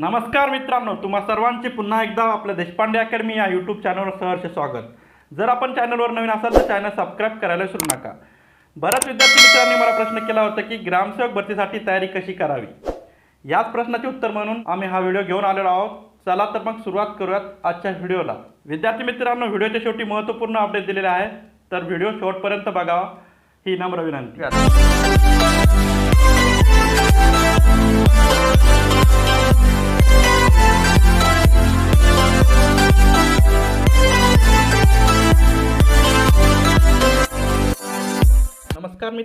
नमस्कार मित्रांनो तुम्हा सर्वांचे पुन्हा एकदा आपल्या देशपांडे अकॅडमी या यूट्यूब चॅनलवर सहर्ष स्वागत. जर आपण चॅनलवर नवीन असाल तर चॅनल सबस्क्राईब करायला विसरू नका. बऱ्याच विद्यार्थी मित्रांनी मला प्रश्न केला होता की ग्रामसेवक भरतीसाठी तयारी कशी करावी? याच प्रश्नाचे उत्तर म्हणून आम्ही हा व्हिडिओ घेऊन आलेलो आहोत. चला तर मग सुरुवात करूयात आजच्या व्हिडिओला विद्यार्थी मित्रांनो व्हिडिओच्या शेवटी महत्त्वपूर्ण अपडेट दिलेले आहे तर व्हिडिओ शेवटपर्यंत बघावा ही नम्र विनंती.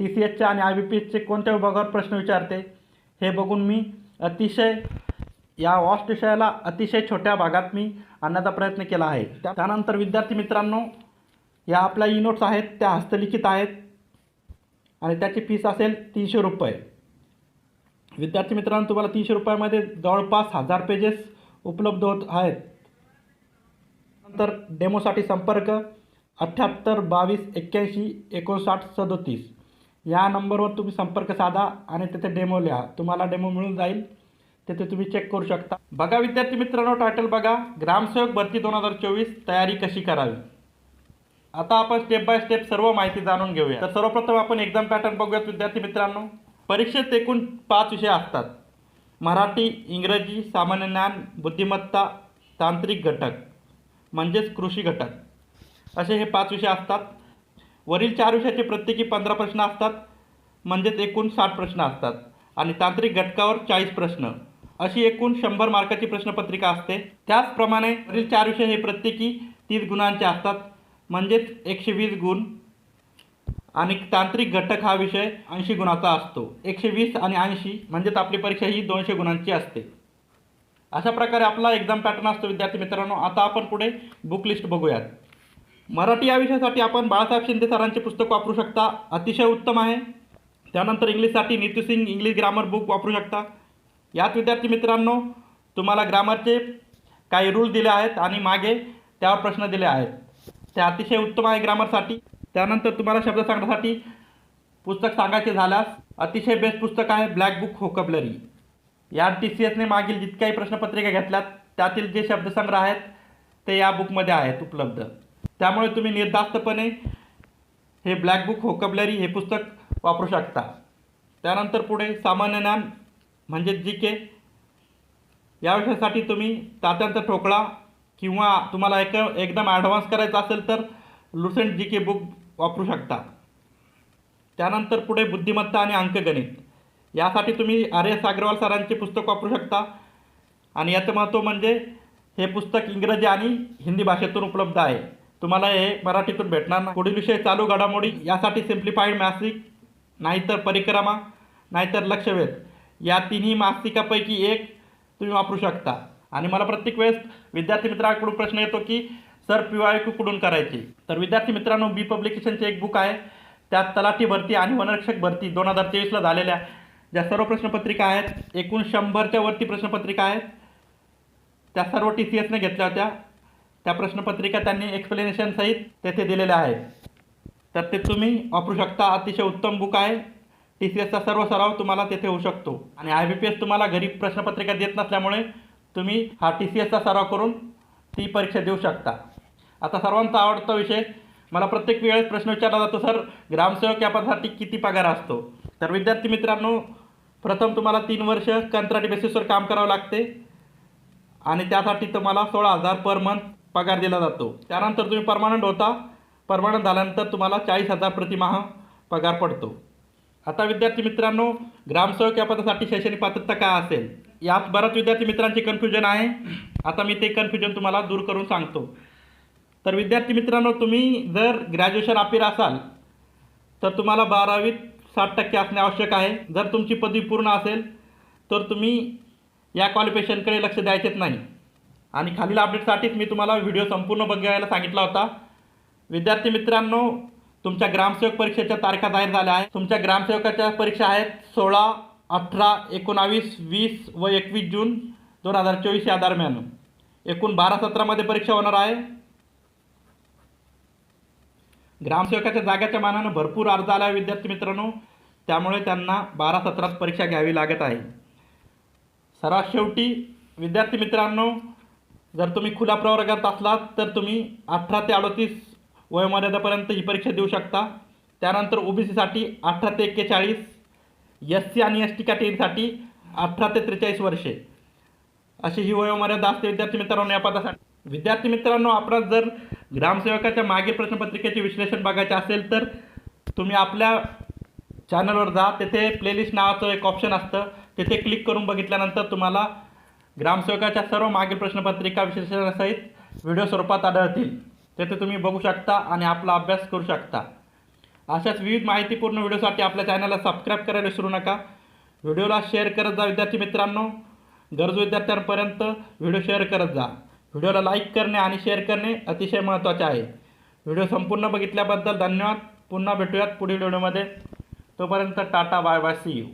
टी सी एचच्या आणि आय बी पी एचचे कोणत्या विभागावर प्रश्न विचारते हे बघून मी अतिशय या वॉस्ट विषयाला अतिशय छोट्या भागात मी आणण्याचा प्रयत्न केला आहे. त्या त्यानंतर विद्यार्थी मित्रांनो या आपल्या ई नोट्स आहेत त्या हस्तलिखित आहेत आणि त्याची फीस असेल तीनशे रुपये. विद्यार्थी मित्रांनो तुम्हाला तीनशे रुपयामध्ये जवळपास हजार पेजेस उपलब्ध होत आहेत. नंतर डेमोसाठी संपर्क अठ्ठ्याहत्तर बावीस एक्क्याऐंशी एकोणसाठ सदोतीस. या नंबरवर तुम्ही संपर्क साधा आणि तिथे डेमो लिहा. तुम्हाला डेमो मिळून जाईल. तिथे तुम्ही चेक करू शकता. बघा विद्यार्थी मित्रांनो टायटल बघा. ग्रामसेवक भरती दोन हजार चोवीस तयारी कशी करावी? आता आपण स्टेप बाय स्टेप सर्व माहिती जाणून घेऊया. तर सर्वप्रथम आपण एक्झाम पॅटर्न बघूयात विद्यार्थी मित्रांनो. परीक्षेत एकूण पाच विषय असतात. मराठी इंग्रजी सामान्य ज्ञान बुद्धिमत्ता तांत्रिक घटक म्हणजेच कृषी घटक. असे हे पाच विषय असतात. वरील चार विषयाचे प्रत्येकी पंधरा प्रश्न असतात म्हणजेच एकूण साठ प्रश्न असतात. आणि तांत्रिक घटकावर चाळीस प्रश्न. अशी एकूण शंभर मार्काची प्रश्नपत्रिका असते. त्याचप्रमाणे वरील चार विषय हे प्रत्येकी तीस गुणांचे असतात म्हणजेच एकशे वीस गुण. आणि तांत्रिक घटक हा विषय ऐंशी गुणाचा असतो. एकशे वीस आणि ऐंशी म्हणजेच आपली परीक्षा ही दोनशे गुणांची असते. अशा प्रकारे आपला एक्झाम पॅटर्न असतो विद्यार्थी मित्रांनो. आता आपण पुढे बुक लिस्ट बघूयात. मराठी या विषयासाठी आपण बाळासाहेब शिंदे सरांचे पुस्तक वापरू शकता. अतिशय उत्तम आहे. त्यानंतर इंग्लिशसाठी Neetu Singh English grammar book वापरू शकता. यात विद्यार्थी मित्रांनो तुम्हाला ग्रामरचे काही रूल दिले आहेत आणि मागे त्यावर प्रश्न दिले आहेत. ते अतिशय उत्तम आहे ग्रामरसाठी. त्यानंतर तुम्हाला शब्द सांगण्यासाठी पुस्तक सांगायचे झाल्यास अतिशय बेस्ट पुस्तक आहे ब्लॅक बुक होकबलरी या टी सी एसने मागील जितक्याही प्रश्नपत्रिका घेतल्यात त्यातील जे शब्दसंग्रह आहेत ते या बुकमध्ये आहेत उपलब्ध. त्यामुळे तुम्ही निर्धास्तपणे हे ब्लॅक बुक होकबलरी हे पुस्तक वापरू शकता. त्यानंतर पुढे सामान्य ज्ञान म्हणजे जी के या विषयासाठी तुम्ही तात्यांचा ठोकळा किंवा तुम्हाला एक एकदम ॲडव्हान्स करायचा असेल तर लुसेंट जी के बुक वापरू शकता. त्यानंतर पुढे बुद्धिमत्ता आणि अंकगणित. यासाठी तुम्ही आर एस अग्रवाल सरांचे पुस्तक वापरू शकता. आणि याचं महत्त्व म्हणजे हे पुस्तक इंग्रजी आणि हिंदी भाषेतून उपलब्ध आहे. तुम्हाला हे मराठीतून भेटणार ना पुढील विषय चालू घडामोडी. यासाठी सिम्प्लिफाईड मासिक नाहीतर परिक्रमा नाहीतर लक्षवेध. या तिन्ही मासिकापैकी एक तुम्ही वापरू शकता. आणि मला प्रत्येक वेळेस विद्यार्थी मित्रांकडून प्रश्न येतो की सर पी वाय क्यू कुठून करायची? तर विद्यार्थी मित्रांनो बी पब्लिकेशनचे एक बुक आहे. त्यात तलाठी भरती आणि वनरक्षक भरती दोन हजार तेवीसला झालेल्या ज्या सर्व प्रश्नपत्रिका आहेत एकूण शंभरच्या वरती प्रश्नपत्रिका आहेत त्या सर्व टी सी एसने घेतल्या होत्या. त्या प्रश्नपत्रिका त्यांनी एक्सप्लेनेशनसहित तेथे दिलेल्या आहेत. तर ते तुम्ही वापरू शकता. अतिशय उत्तम बुक आहे. टी सी एसचा सर्व सराव तुम्हाला तेथे होऊ शकतो. आणि आय बी पी एस तुम्हाला घरी प्रश्नपत्रिका देत नसल्यामुळे तुम्ही हा टी सी एसचा सराव करून ती परीक्षा देऊ शकता. आता सर्वांचा आवडता विषय मला प्रत्येक वेळेस प्रश्न विचारला जातो सर ग्रामसेवक या पदासाठी किती पगार असतो? तर विद्यार्थी मित्रांनो प्रथम तुम्हाला तीन वर्ष कंत्राटी बेसिसवर काम करावं लागते. आणि त्यासाठी तुम्हाला सोळा हजार पर मंथ पगार दिला जातो. त्यानंतर तुम्ही परमानंट होता. परमानंट झाल्यानंतर तुम्हाला चाळीस हजार प्रतिमाह पगार पडतो. आता विद्यार्थी मित्रांनो ग्रामसेवक या पदासाठी शैक्षणिक पात्रता काय असेल? यात बऱ्याच विद्यार्थी मित्रांची कन्फ्युजन आहे. आता मी ते कन्फ्युजन तुम्हाला दूर करून सांगतो. तर विद्यार्थी मित्रांनो तुम्ही जर ग्रॅज्युएशन अपियर असाल तर तुम्हाला बारावीत साठ टक्के असणे आवश्यक आहे. जर तुमची पदवी पूर्ण असेल तर तुम्ही या क्वालिफिकेशनकडे लक्ष द्यायचेच नाही. आणि खालील अपडेटसाठीच मी तुम्हाला व्हिडिओ संपूर्ण बघायला सांगितला होता. विद्यार्थी मित्रांनो तुमच्या ग्रामसेवक परीक्षेच्या तारखा जाहीर झाल्या आहेत. तुमच्या ग्रामसेवकाच्या परीक्षा आहेत सोळा अठरा एकोणावीस वीस व एकवीस जून दोन हजार चोवीस या दरम्यान. एकूण बारा सत्रामध्ये परीक्षा होणार आहे. ग्रामसेवकाच्या जागेच्या मानानं भरपूर अर्ज आला आहे विद्यार्थी मित्रांनो. त्यामुळे त्यांना बारा सत्रात परीक्षा घ्यावी लागत आहे. सर्वात शेवटी विद्यार्थी मित्रांनो जर तुम्ही खुल्या प्रवर्गात असलात तर तुम्ही अठरा ते अडतीस वयोमर्यादापर्यंत ही परीक्षा देऊ शकता. त्यानंतर ओबीसीसाठी अठरा ते एक्केचाळीस एस सी आणि एस टी कॅटेगरीसाठी अठरा ते त्रेचाळीस वर्षे. अशी ही वयोमर्यादा असते विद्यार्थी मित्रांनो या पदासाठी. विद्यार्थी मित्रांनो आपणास जर ग्रामसेवकाच्या मागील प्रश्नपत्रिकेचे विश्लेषण बघायचे असेल तर तुम्ही आपल्या चॅनलवर जा. तेथे प्लेलिस्ट नावाचं एक ऑप्शन असतं. तेथे क्लिक करून बघितल्यानंतर तुम्हाला ग्रामसेवकाच्या सर्व मागील प्रश्नपत्रिका विश्लेषणासहित व्हिडिओ स्वरूपात आढळतील. तेथे तुम्ही बघू शकता आणि आपला अभ्यास करू शकता. अशाच विविध माहितीपूर्ण व्हिडिओसाठी आपल्या चॅनलला सबस्क्राईब करायला विसरू नका. व्हिडिओला शेअर करत जा विद्यार्थी मित्रांनो. गरजू विद्यार्थ्यांपर्यंत व्हिडिओ शेअर करत जा. व्हिडिओला लाईक करणे आणि शेअर करणे अतिशय महत्त्वाचे आहे. व्हिडिओ संपूर्ण बघितल्याबद्दल धन्यवाद. पुन्हा भेटूयात पुढील व्हिडिओमध्ये. तोपर्यंत tata bye bye see you.